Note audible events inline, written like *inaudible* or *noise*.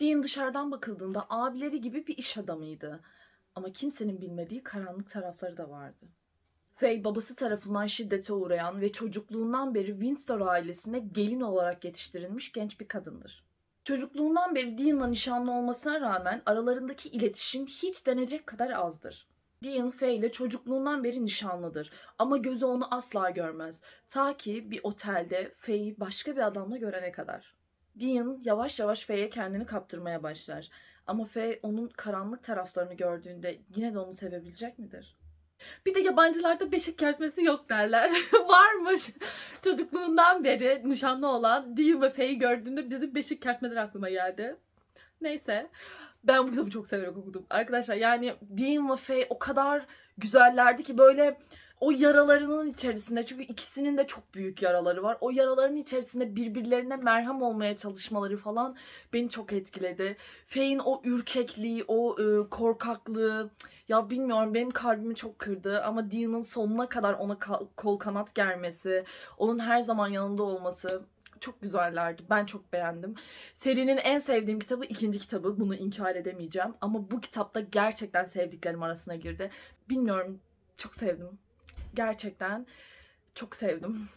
Dean dışarıdan bakıldığında abileri gibi bir iş adamıydı. Ama kimsenin bilmediği karanlık tarafları da vardı. Faye babası tarafından şiddete uğrayan ve çocukluğundan beri Windsor ailesine gelin olarak yetiştirilmiş genç bir kadındır. Çocukluğundan beri Dean'la nişanlı olmasına rağmen aralarındaki iletişim hiç denecek kadar azdır. Dean Faye ile çocukluğundan beri nişanlıdır ama gözü onu asla görmez. Ta ki bir otelde Faye'i başka bir adamla görene kadar. Dean yavaş yavaş Faye'ye kendini kaptırmaya başlar. Ama Faye onun karanlık taraflarını gördüğünde yine de onu sevebilecek midir? Bir de yabancılarda beşik kertmesi yok derler. *laughs* Varmış. Çocukluğundan beri nişanlı olan Dean ve Faye'i gördüğünde bizim beşik kertmeler aklıma geldi. Neyse. Ben bu kitabı çok severek okudum. Arkadaşlar yani Dean ve Faye o kadar güzellerdi ki böyle o yaralarının içerisinde çünkü ikisinin de çok büyük yaraları var. O yaraların içerisinde birbirlerine merhem olmaya çalışmaları falan beni çok etkiledi. Faye'in o ürkekliği, o e, korkaklığı ya bilmiyorum benim kalbimi çok kırdı ama Dean'ın sonuna kadar ona kol kanat germesi, onun her zaman yanında olması çok güzellerdi. Ben çok beğendim. Serinin en sevdiğim kitabı ikinci kitabı. Bunu inkar edemeyeceğim. Ama bu kitapta gerçekten sevdiklerim arasına girdi. Bilmiyorum çok sevdim. Gerçekten çok sevdim.